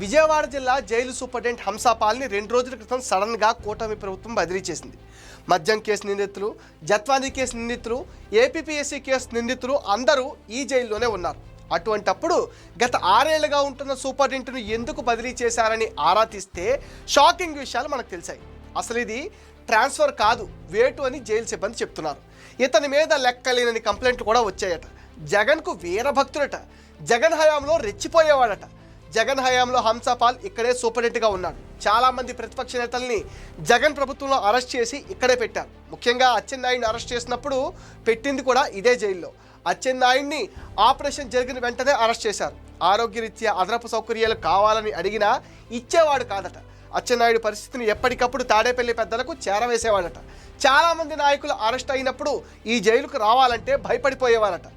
విజయవాడ జిల్లా jail superintendent హంసాపాల్ని రెండు రోజుల క్రితం సడన్గా కూటమి ప్రభుత్వం బదిలీ చేసింది. మద్యం కేసు నిందితులు జత్వానీ కేసు నిందితులు ఏపీపీఎస్సీ కేసు నిందితులు అందరూ ఈ జైల్లోనే ఉన్నారు. అటువంటప్పుడు గత ఆరేళ్ళుగా ఉంటున్న సూపరింటెండెంట్ను ఎందుకు బదిలీ చేశారని ఆరా తీస్తే షాకింగ్ విషయాలు మనకు తెలిసాయి. అసలు ఇది ట్రాన్స్ఫర్ కాదు వేటు అని జైలు సిబ్బంది చెప్తున్నారు. ఇతని మీద లెక్కలేనని కంప్లైంట్లు కూడా వచ్చాయట. జగన్కు వీరభక్తుడట జగన్ హయాంలో రెచ్చిపోయేవాడట. జగన్ హయాంలో హంసాపాల్ ఇక్కడే సూపరింటెండెంట్గా ఉన్నాడు. చాలామంది ప్రతిపక్ష నేతల్ని జగన్ ప్రభుత్వంలో అరెస్ట్ చేసి ఇక్కడే పెట్టారు. ముఖ్యంగా అచ్చెన్నాయుడిని అరెస్ట్ చేసినప్పుడు పెట్టింది కూడా ఇదే జైల్లో. అచ్చెన్నాయుడిని ఆపరేషన్ జరిగిన వెంటనే అరెస్ట్ చేశారు. ఆరోగ్యరీత్యా అదనపు సౌకర్యాలు కావాలని అడిగినా ఇచ్చేవాడు కాదట. అచ్చెన్నాయుడు పరిస్థితిని ఎప్పటికప్పుడు తాడేపల్లి పెద్దలకు చేరవేసేవాడట. చాలామంది నాయకులు అరెస్ట్ అయినప్పుడు ఈ జైలుకు రావాలంటే భయపడిపోయేవారట.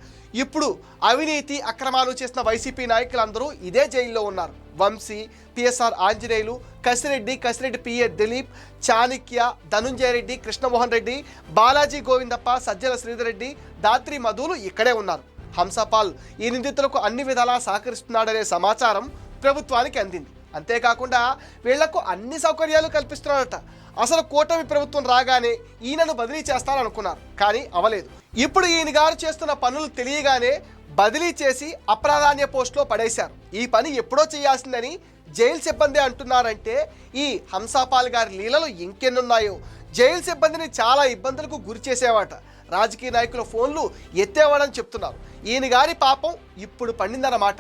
ఇప్పుడు అవినీతి అక్రమాలు చేసిన వైసీపీ నాయకులందరూ ఇదే జైల్లో ఉన్నారు. వంశీ పిఎస్ఆర్ ఆంజనేయులు కసిరెడ్డి కసిరెడ్డి పిఏ దిలీప్ చాణిక్య ధనుంజయ రెడ్డి కృష్ణమోహన్ రెడ్డి బాలాజీ గోవిందప్ప సజ్జల శ్రీధర్ రెడ్డి దాత్రి మధులు ఇక్కడే ఉన్నారు. హంసపాల్ ఈ నిందితులకు అన్ని విధాలా సహకరిస్తున్నాడనే సమాచారం ప్రభుత్వానికి అందింది. అంతేకాకుండా వీళ్ళకు అన్ని సౌకర్యాలు కల్పిస్తున్నాడట. అసలు కూటమి ప్రభుత్వం రాగానే ఈయనను బదిలీ చేస్తారనుకున్నారు కానీ అవలేదు. ఇప్పుడు ఈయన గారు చేస్తున్న పనులు తెలియగానే బదిలీ చేసి అప్రాధాన్య పోస్టులో పడేశారు. ఈ పని ఎప్పుడో చేయాల్సిందని జైలు సిబ్బంది అంటున్నారంటే ఈ హంసాపాల్ గారి లీలలు ఇంకెన్నున్నాయో? జైలు సిబ్బందిని చాలా ఇబ్బందులకు గురి చేసేవాట. రాజకీయ నాయకుల ఫోన్లు ఎత్తేవాడని చెప్తున్నారు. ఈయన గారి పాపం ఇప్పుడు పండిందన్నమాట.